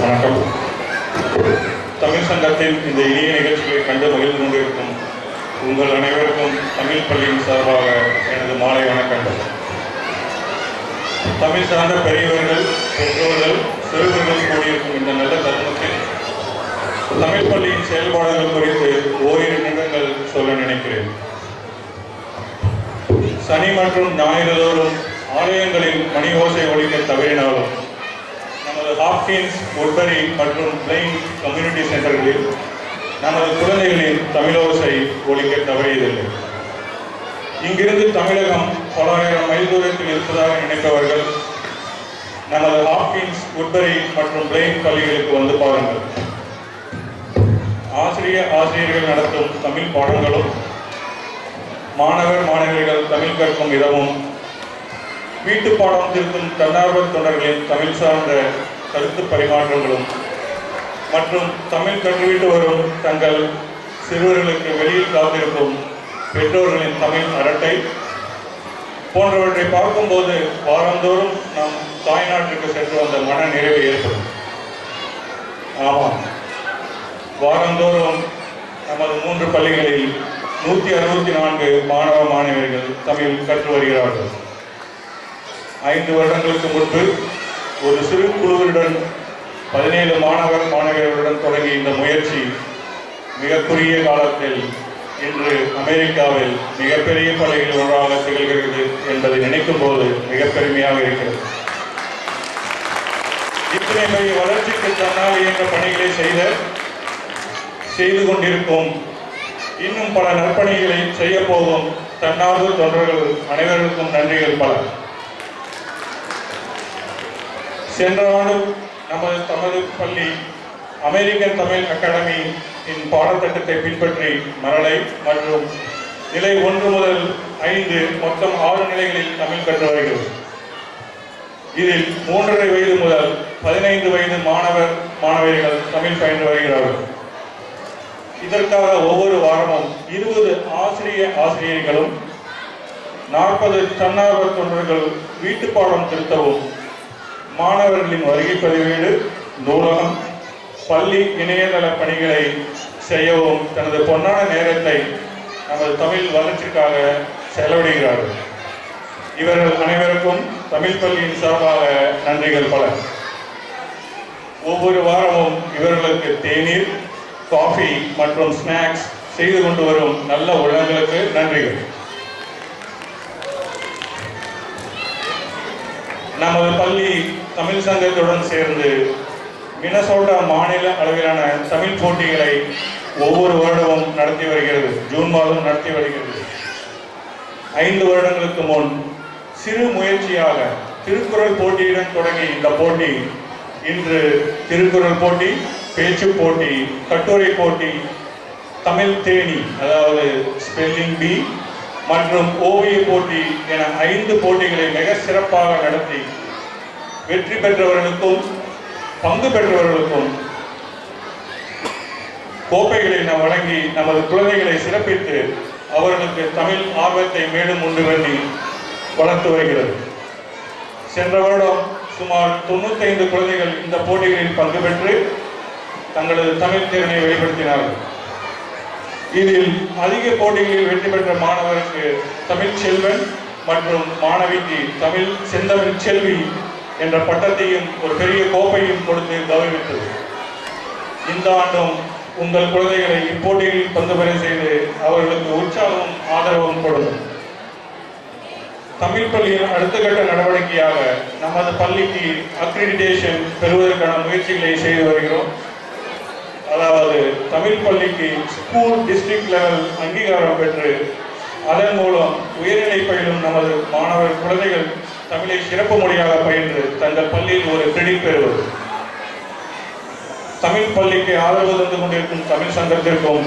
வணக்கம். தமிழ் சங்கத்தின் இந்த இனிய நிகழ்ச்சிகளை கண்டு மகிழ்ந்து கொண்டிருக்கும் உங்கள் அனைவருக்கும் தமிழ் பள்ளியின் சார்பாக எனது மாலை வணக்கங்கள் தமிழ் சார்ந்த பெரியவர்கள் பெற்றோர்கள் சிறுவர்கள் கூடியிருக்கும் இந்த நல்ல தருணத்தில் தமிழ் பள்ளியின் செயல்பாடுகள் குறித்து ஓரிரு நிமிடங்கள் சொல்ல நினைக்கிறேன். சனி மற்றும் ஞாயிறுதோறும் ஆலயங்களில் மணி ஓசை ஒழிக்க தவறினாலும் ஹாப்கின்ஸ் ஒட்பரி மற்றும் பிளைன் கம்யூனிட்டி சென்டர்களில் நமது குழந்தைகளின் தமிழோசை ஒழிக்க தவறியதில்லை. இங்கிருந்து தமிழகம் பல ஆயிரம் மைல் தூரத்தில் இருப்பதாக நினைப்பவர்கள் நமது ஹாப்கின்ஸ் உட்பரி மற்றும் பிளைன் பள்ளிகளுக்கு வந்து பாருங்கள். ஆசிரிய ஆசிரியர்கள் நடத்தும் தமிழ் பாடங்களும் மாணவர் மாணவிகள் தமிழ் கற்கும் விதமும் வீட்டு பாடம் திருத்தும் தன்னார்வ தொண்டர்களின் தமிழ் சார்ந்த கருத்து பரிமாற்றங்களும் மற்றும் தமிழ் கற்றுவிட்டு வரும் தங்கள் சிறுவர்களுக்கு வெளியில் காத்திருக்கும் பெற்றோர்களின் தமிழ் அரட்டை போன்றவற்றை பார்க்கும்போது வாரந்தோறும் நம் தாய்நாட்டிற்கு சென்று வந்த மன நிறைவு ஏற்படும். ஆமாம். வாரந்தோறும் நமது மூன்று பள்ளிகளில் நூற்றி அறுபத்தி நான்கு மாணவ மாணவிகள் தமிழ் கற்று வருகிறார்கள். ஐந்து வருடங்களுக்கு முன்பு ஒரு சிறு குழுவினுடன் பதினேழு மாணவர் மாணவியர்களுடன் தொடங்கிய இந்த முயற்சி மிக குறுகிய காலத்தில் இன்று அமெரிக்காவில் மிகப்பெரிய பள்ளிகள் ஒன்றாக திகழ்கிறது என்பதை நினைக்கும் போது மிக பெருமையாக இருக்கிறது. இத்தனை பெரிய வளர்ச்சிக்கு தன்னால் இயங்க பணிகளை செய்த செய்து கொண்டிருக்கும் இன்னும் பல நற்பணிகளை செய்ய போகும் தன்னார்வ தொண்டர்கள் அனைவருக்கும் நன்றிகள் பல. சென்ற ஆண்டு நமது தமது பள்ளி அமெரிக்கன் தமிழ் அகாடமி இன் பாடத்திட்டத்தை பின்பற்றி மரலை மற்றும் நிலை ஒன்று முதல் ஐந்து மொத்தம் ஆறு நிலைகளில் தமிழ் கற்று வருகிறது. இதில் மூன்றரை வயது முதல் பதினைந்து வயது மாணவர் மாணவியர்கள் தமிழ் பயின்று வருகிறார்கள். இதற்காக ஒவ்வொரு வாரமும் இருபது ஆசிரிய ஆசிரியர்களும் நாற்பது தன்னார்வ தொண்டர்கள் வீட்டு பாடம் திருத்தவும் மாணவர்களின் வருகை பதிவேடு நூலகம் பள்ளி இணையதள பணிகளை செய்யவும் தனது பொன்னான நேரத்தை நமது தமிழ் வளர்ச்சிக்காக செலவிடுகிறார்கள். இவர்கள் அனைவருக்கும் தமிழ் பள்ளியின் சார்பாக நன்றிகள் பல. ஒவ்வொரு வாரமும் இவர்களுக்கு தேநீர் காஃபி மற்றும் ஸ்நாக்ஸ் செய்து கொண்டு வரும் நல்ல உலகங்களுக்கு நன்றிகள். நமது பள்ளி தமிழ் சங்கத்துடன் சேர்ந்து மினசோட்டா மாநில அளவிலான தமிழ் போட்டிகளை ஒவ்வொரு வருடமும் நடத்தி வருகிறது. ஜூன் மாதம் நடத்தி வருகிறது. ஐந்து வருடங்களுக்கு முன் சிறு முயற்சியாக திருக்குறள் போட்டியுடன் தொடங்கி இந்த போட்டி. இன்று திருக்குறள் போட்டி பேச்சு போட்டி கட்டுரை போட்டி தமிழ் தேனி அதாவது ஸ்பெல்லிங் பி மற்றும் ஓவிய போட்டி என ஐந்து போட்டிகளை மிக சிறப்பாக நடத்தி வெற்றி பெற்றவர்களுக்கும் பங்கு பெற்றவர்களுக்கும் கோப்பைகளை நாம் வழங்கி நமது குழந்தைகளை சிறப்பித்து அவர்களுக்கு தமிழ் ஆர்வத்தை மேலும் உண்டு பண்ணி வளர்த்து வருகிறது. சென்ற வருடம் சுமார் தொண்ணூத்தைந்து குழந்தைகள் இந்த போட்டிகளில் பங்கு பெற்று தங்களது தமிழ் திறனை வெளிப்படுத்தினார்கள். இதில் அதிக போட்டிகளில் வெற்றி பெற்ற மாணவருக்கு தமிழ் செல்வன் மற்றும் மாணவிக்கு தமிழ் செந்தமிழ் செல்வி என்ற பட்டத்தையும் ஒரு பெரிய கோப்பையும் கொடுத்து கௌரவித்தது. இந்த ஆண்டும் உங்கள் குழந்தைகளை இப்போட்டிகளில் பங்கு பெற செய்து அவர்களுக்கு உற்சாகமும் ஆதரவும் கொடுக்கும். தமிழ் பள்ளியின் அடுத்த கட்ட நடவடிக்கையாக நமது பள்ளிக்கு அக்ரிடிடேஷன் பெறுவதற்கான முயற்சிகளை செய்து வருகிறோம். அதாவது தமிழ் பள்ளிக்கு ஸ்கூல் டிஸ்ட்ரிக்ட் லெவல் அங்கீகாரம் பெற்று அதன் மூலம் உயர்நிலை பயிலும் நமது மாணவர் குழந்தைகள் தமிழை சிறப்பு மொழியாக பயின்று தங்கள் பள்ளியில் ஒரு கிரெடிட் பெறுவது தமிழ் பள்ளிக்கு ஆதரவு தந்து கொண்டிருக்கும் தமிழ் சங்கத்திற்கும்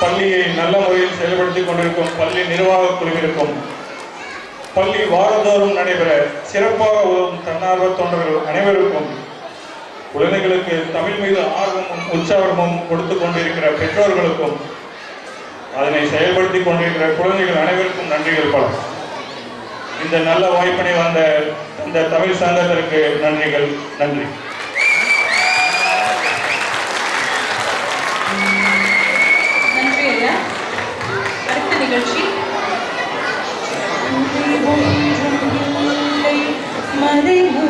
பள்ளியை நல்ல முறையில் செயல்படுத்திக் கொண்டிருக்கும் பள்ளி நிர்வாக குழுவிற்கும் பள்ளி வாரந்தோறும் நடைபெற சிறப்பாக உதவும் தன்னார்வ தொண்டர்கள் அனைவருக்கும் குழந்தைகளுக்கு தமிழ் மீது ஆர்வமும் உற்சாகமும் கொடுத்து கொண்டிருக்கிற பெற்றோர்களுக்கும் அதனை செயல்படுத்தி கொண்டிருக்கிற குழந்தைகள் அனைவருக்கும் நன்றிகள் பல. இந்த நல்ல வாய்ப்பினை வந்த இந்த தமிழ் சங்கத்திற்கு நன்றிகள் நன்றி. நிகழ்ச்சி. மறைவு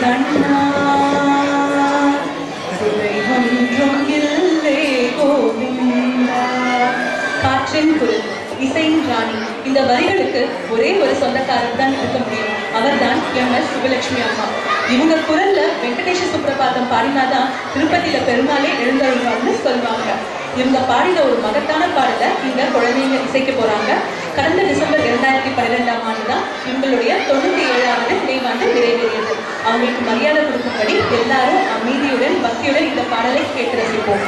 கண்ணா குறை ஒன்றும் இல்லை கோவிந்தா காற்றின் குரல் இசையின் ராணி இந்த வரிகளுக்கு ஒரே ஒரு சொந்தக்காரர் தான் இருக்க முடியும் அவர்தான் எம் எஸ் சுபலட்சுமி அம்மா இவங்க குரல்ல வெங்கடேஷ சுப்ரபாதம் பாடினாதான் திருப்பதியில பெருமாளே எழுந்தருள்வார்னு சொல்லுவாங்க இவங்க பாடின ஒரு மகத்தான பாடலை இங்க குழந்தைங்க இசைக்க போறாங்க கடந்த டிசம்பர் இரண்டாயிரத்தி பன்னிரெண்டாம் ஆண்டு தான் இவங்களுடைய தொண்ணூத்தி ஏழாவது நினைவாண்டு நிறைவேறியது அவங்களுக்கு மரியாதை கொடுக்கும்படி எல்லாரும் அமைதியுடன் பக்தியுடன் இந்த பாடலை கேட்டு ரசிப்போம்.